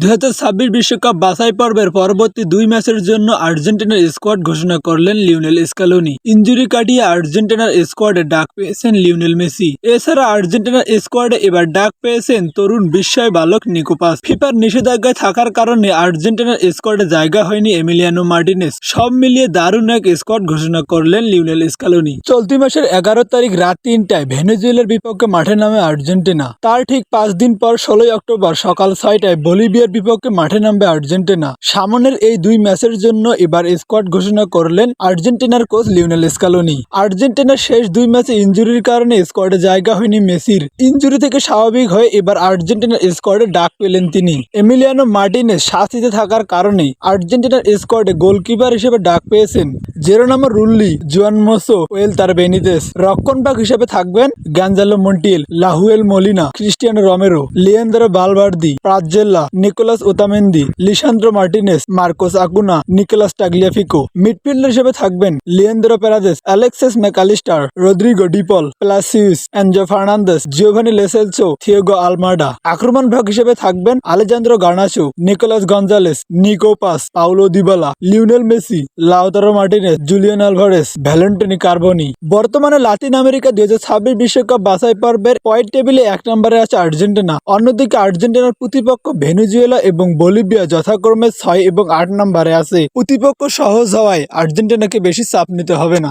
দুই হাজার ছাব্বিশ বিশ্বকাপ বাছাই পর্বের পরবর্তী দুই ম্যাচের জন্য আর্জেন্টিনার স্কোয়াড ঘোষণা করলেন লিওনেল স্কালোনি। ইঞ্জুরি কাটিয়ে আর্জেন্টিনার স্কোয়াডে ডাক পেয়েছেন লিওনেল মেসি। এছাড়া আর্জেন্টিনার স্কোয়াডে এবার ডাক পেয়েছেন তরুণ বিস্ময় বালক নিকোপাস ফিফার নিষেধাজ্ঞায় থাকার কারণে আর্জেন্টিনার স্কোয়াডে জায়গা হয়নি এমিলিয়ানো মার্টিনেস। সব মিলিয়ে দারুণ এক স্কোয়াড ঘোষণা করলেন লিওনেল স্কালোনি। চলতি মাসের এগারো তারিখ রাত তিনটায় ভেনেজুয়েলার বিপক্ষে মাঠে নামে আর্জেন্টিনা। তার ঠিক পাঁচ দিন পর ষোলোই অক্টোবর সকাল ছয়টায় বলিভিয়ার বিপক্ষে মাঠে নামবে আর্জেন্টিনা। সামনের এই দুই ম্যাচের জন্য এবার স্কোয়াড ঘোষণা করলেন আর্জেন্টিনার কোচ লিওনেল স্কালোনি। আর্জেন্টিনার শেষ দুই ম্যাচে ইঞ্জুরির কারণে স্কোয়াডে জায়গা হয়নি মেসির। ইঞ্জুরি থেকে স্বাভাবিক হয়ে এবার আর্জেন্টিনার স্কোয়াডে ডাক পেলেন তিনি। এমিলিয়ানো মার্টিনেস শাস্তিতে থাকার কারণে আর্জেন্টিনার স্কোয়াডে গোলকিপার হিসেবে ডাক পেয়েছেন জেরোনামো রুল্লি, জুয়ান মোসো, ওয়েল তার বেনিতেস। রক্ষণভাগ হিসেবে থাকবেন Gonzalo Montiel, Nahuel Molina, Cristian Romero, Leandro Balerdi প্রাজ্জেল্লা Nicolas Otamendi, Lisandro Martinez, Marcos Acuna Nicolas Tagliafico. Midfielder হিসেবে থাকবেন Leandro Paredes Alexis MacAllister Rodrigo De Paul, প্লাসিউস Enzo Fernandez, Giovani Lo Celso, Thiago Almada. আক্রমণ ভাগ হিসেবে থাকবেন Alejandro Garnacho Nicolas Gonzalez, Nico Paz Paulo Dybala, Lionel Messi, Lautaro Martinez, Julian Alvarez, Valentin Carboni. বর্তমানে Latin America দুই হাজার বিশ্বকাপ বাছাই পর্বের পয়েন্ট টেবিলে এক নম্বরে আছে আর্জেন্টিনা। অন্যদিকে আর্জেন্টিনার প্রতিপক্ষ ভেনেজুয়েলা এবং বলিভিয়া যথাক্রমে ছয় এবং আট নম্বরে আছে। প্রতিপক্ষ সহজ হওয়ায় আর্জেন্টিনাকে বেশি চাপ নিতে হবে না।